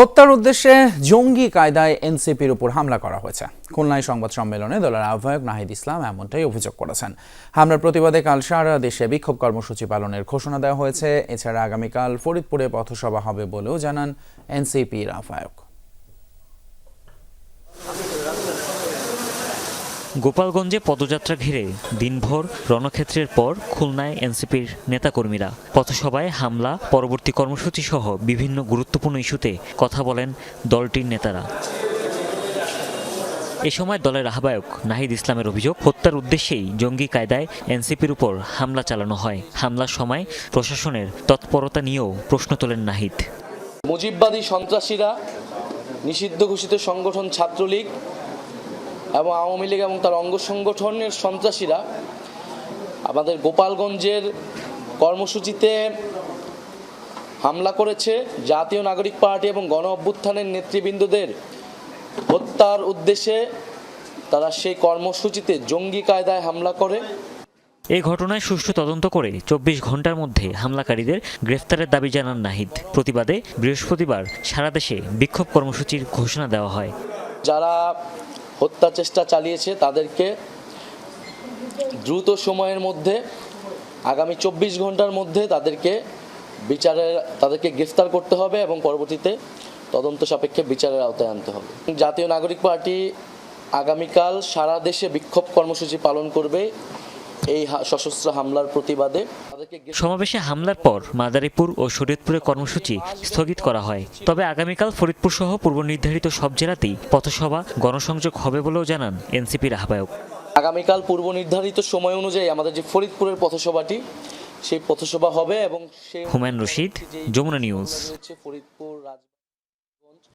হত্যার উদ্দেশ্যে জঙ্গি কায়দায় এনসিপির উপর হামলা করা হয়েছে। খুলনায় সংবাদ সম্মেলনে দলের আহ্বায়ক নাহিদ ইসলাম এমনটাই অভিযোগ করেছেন। হামলার প্রতিবাদে কাল সারা দেশে বিক্ষোভ কর্মসূচি পালনের ঘোষণা দেওয়া হয়েছে। এছাড়া আগামীকাল ফরিদপুরে পথসভা হবে বলেও জানান এনসিপির আহ্বায়ক। গোপালগঞ্জে পদযাত্রা ঘিরে দিনভর রণক্ষেত্রের পর খুলনায় এনসিপির নেতাকর্মীরা। পথসভায় হামলা, পরবর্তী কর্মসূচি সহ বিভিন্ন গুরুত্বপূর্ণ ইস্যুতে কথা বলেন দলটির নেতারা। এ সময় দলের আহ্বায়ক নাহিদ ইসলামের অভিযোগ, হত্যার উদ্দেশ্যেই জঙ্গি কায়দায় এনসিপির উপর হামলা চালানো হয়। হামলার সময় প্রশাসনের তৎপরতা নিয়েও প্রশ্ন তোলেন নাহিদ। মুজিববাদী সন্ত্রাসীরা নিষিদ্ধ ঘোষিত সংগঠন ছাত্রলীগ এবং আওয়ামী লীগ এবং তার অঙ্গ সংগঠনের সন্ত্রাসীরা আমাদের গোপালগঞ্জের কর্মসূচিতে হামলা করেছে। জাতীয় নাগরিক পার্টি এবং গণ অভ্যুত্থানের নেতৃবৃন্দদের হত্যার উদ্দেশ্যে তারা সেই কর্মসূচিতে জঙ্গি কায়দায় হামলা করে। এই ঘটনায় সুষ্ঠু তদন্ত করে চব্বিশ ঘণ্টার মধ্যে হামলাকারীদের গ্রেফতারের দাবি জানান নাহিদ। প্রতিবাদে বৃহস্পতিবার সারা দেশে বিক্ষোভ কর্মসূচির ঘোষণা দেওয়া হয়। যারা হত্যা চেষ্টা চালিয়েছে তাদেরকে দ্রুত সময়ের মধ্যে, আগামী চব্বিশ ঘণ্টার মধ্যে তাদেরকে বিচারের, তাদেরকে গ্রেফতার করতে হবে এবং পরবর্তীতে তদন্ত সাপেক্ষে বিচারের আওতায় আনতে হবে। জাতীয় নাগরিক পার্টি আগামীকাল সারা দেশে বিক্ষোভ কর্মসূচি পালন করবে। এই সশস্ত্র হামলার প্রতিবাদে সমাবেশে হামলার পর মাদারীপুর ও শরীয়তপুরে কর্মসূচি স্থগিত করা হয়। তবে আগামীকাল ফরিদপুর সহ পূর্ব নির্ধারিত সব জেলাতেই পথসভা গণসংযোগ হবে বলেও জানান এনসিপির আহ্বায়ক। আগামীকাল পূর্ব নির্ধারিত সময় অনুযায়ী আমাদের যে ফরিদপুরের পথসভাটি সেই পথসভা হবে এবং সেই হুমায়ুন রশিদ যমুনা নিউজ। ফরিদপুর